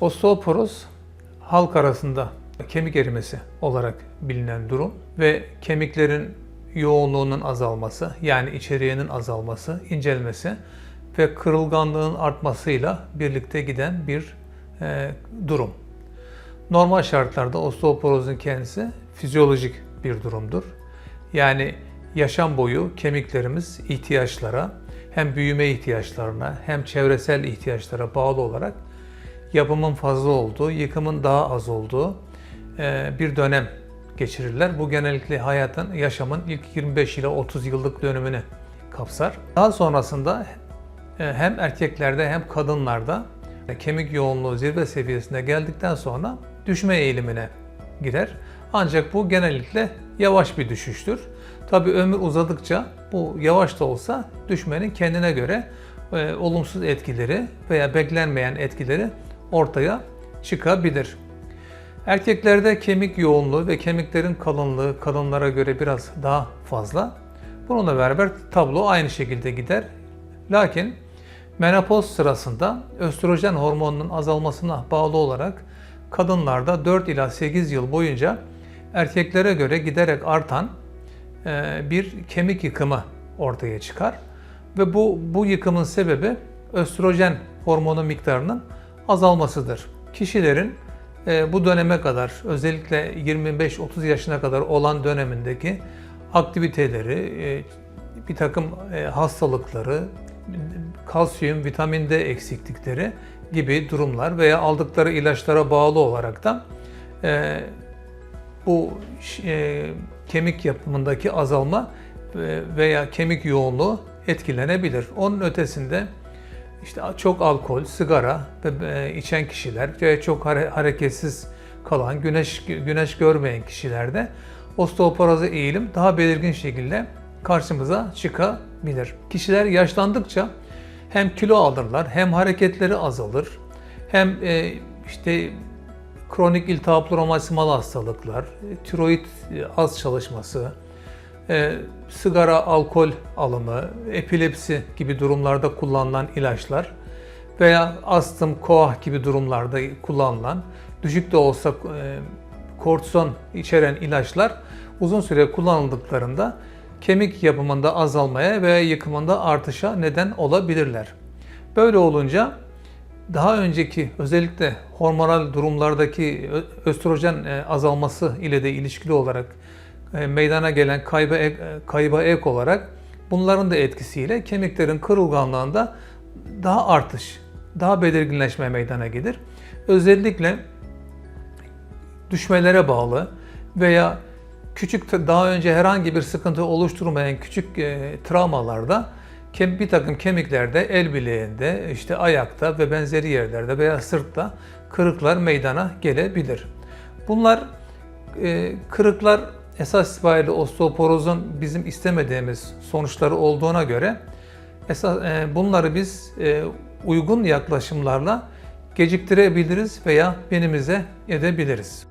Osteoporoz halk arasında kemik erimesi olarak bilinen durum ve kemiklerin yoğunluğunun azalması yani içeriğinin azalması, incelmesi ve kırılganlığın artmasıyla birlikte giden bir e, durum. Normal şartlarda osteoporozun kendisi fizyolojik bir durumdur. Yani yaşam boyu kemiklerimiz ihtiyaçlara, hem büyüme ihtiyaçlarına hem çevresel ihtiyaçlara bağlı olarak yapımın fazla olduğu, yıkımın daha az olduğu e, bir dönem geçirirler. Bu genellikle hayatın, yaşamın ilk 25 ile 30 yıllık dönemini kapsar. Daha sonrasında e, hem erkeklerde hem kadınlarda kemik yoğunluğu zirve seviyesine geldikten sonra düşme eğilimine girer. Ancak bu genellikle yavaş bir düşüştür. Tabi ömür uzadıkça bu yavaş da olsa düşmenin kendine göre e, olumsuz etkileri veya beklenmeyen etkileri ortaya çıkabilir. Erkeklerde kemik yoğunluğu ve kemiklerin kalınlığı kadınlara göre biraz daha fazla. Bununla beraber tablo aynı şekilde gider. Lakin menopoz sırasında östrojen hormonunun azalmasına bağlı olarak kadınlarda 4 ila 8 yıl boyunca erkeklere göre giderek artan e, bir kemik yıkımı ortaya çıkar. Ve bu, bu yıkımın sebebi östrojen hormonu miktarının azalmasıdır. Kişilerin e, bu döneme kadar özellikle 25-30 yaşına kadar olan dönemindeki aktiviteleri, e, bir takım hastalıkları, kalsiyum, vitamin D eksiklikleri gibi durumlar veya aldıkları ilaçlara bağlı olarak da bu kemik yapımındaki azalma veya kemik yoğunluğu etkilenebilir. Onun ötesinde işte çok alkol, sigara ve içen kişiler çok hareketsiz kalan, güneş güneş görmeyen kişilerde osteoporoza eğilim daha belirgin şekilde karşımıza çıkabilir. Kişiler yaşlandıkça hem kilo alırlar, hem hareketleri azalır, hem işte kronik iltihaplı romatizmal hastalıklar, tiroid az çalışması, e, sigara, alkol alımı, epilepsi gibi durumlarda kullanılan ilaçlar veya astım, koah gibi durumlarda kullanılan düşük de olsa e, kortizon içeren ilaçlar uzun süre kullanıldıklarında kemik yapımında azalmaya veya yıkımında artışa neden olabilirler. Böyle olunca daha önceki özellikle hormonal durumlardaki östrojen e, azalması ile de ilişkili olarak meydana gelen kayba ek, kayba ek olarak bunların da etkisiyle kemiklerin kırılganlığında daha artış, daha belirginleşme meydana gelir. Özellikle düşmelere bağlı veya küçük daha önce herhangi bir sıkıntı oluşturmayan küçük e, travmalarda bir takım kemiklerde, el bileğinde, işte ayakta ve benzeri yerlerde veya sırtta kırıklar meydana gelebilir. Bunlar e, kırıklar esas itibariyle osteoporozun bizim istemediğimiz sonuçları olduğuna göre esas, e, bunları biz e, uygun yaklaşımlarla geciktirebiliriz veya minimize edebiliriz.